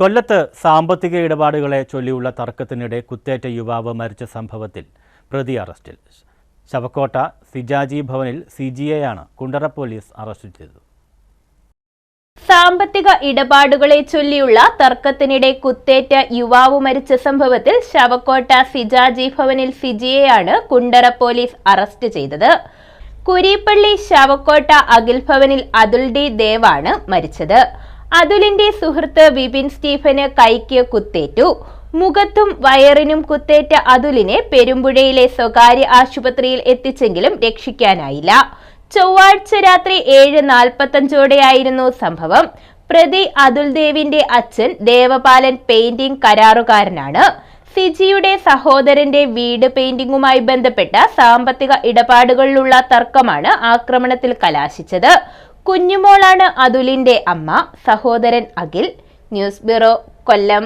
കൊല്ലത്ത് സാമ്പത്തിക ഇടപാടുകളെ ചൊല്ലിയുള്ള തർക്കത്തിനിടെ കുത്തേറ്റ യുവാവ് മരിച്ച സംഭവത്തിൽ പ്രതി അറസ്റ്റിൽ. ശവക്കോട്ട സിജാജി ഭവനിൽ സി ജി എയാണ് കുണ്ടറ പോലീസ് അറസ്റ്റ് ചെയ്തത്. സാമ്പത്തിക ഇടപാടുകളെ ചൊല്ലിയുള്ള തർക്കത്തിനിടെ കുത്തേറ്റ യുവാവ് മരിച്ച സംഭവത്തിൽ ശവക്കോട്ട സിജാജി ഭവനിൽ സിജിയെയാണ് കുണ്ടറ പോലീസ് അറസ്റ്റ് ചെയ്തത്. കുരീപ്പള്ളി ശവക്കോട്ട അഖിൽ ഭവനിൽ അതുൽ ഡി ദേവാണ് മരിച്ചത്. അതുലിന്റെ സുഹൃത്ത് വിപിൻ സ്റ്റീഫന് കൈക്ക് കുത്തേറ്റു. മുഖത്തും വയറിനും കുത്തേറ്റ അതുലിനെ പെരുമ്പുഴയിലെ സ്വകാര്യ ആശുപത്രിയിൽ എത്തിച്ചെങ്കിലും രക്ഷിക്കാനായില്ല. ചൊവ്വാഴ്ച രാത്രി ഏഴ് നാൽപ്പത്തഞ്ചോടെയായിരുന്നു സംഭവം. പ്രതി അതുൽ ദേവിന്റെ അച്ഛൻ ദേവപാലൻ പെയിന്റിംഗ് കരാറുകാരനാണ്. സിജിയുടെ സഹോദരന്റെ വീട് പെയിന്റിംഗുമായി ബന്ധപ്പെട്ട സാമ്പത്തിക ഇടപാടുകളിലുള്ള തർക്കമാണ് ആക്രമണത്തിൽ കലാശിച്ചത്. കുഞ്ഞുമോളാണ് അതുലിന്റെ അമ്മ. സഹോദരൻ അഖിൽ. ന്യൂസ് ബ്യൂറോ കൊല്ലം.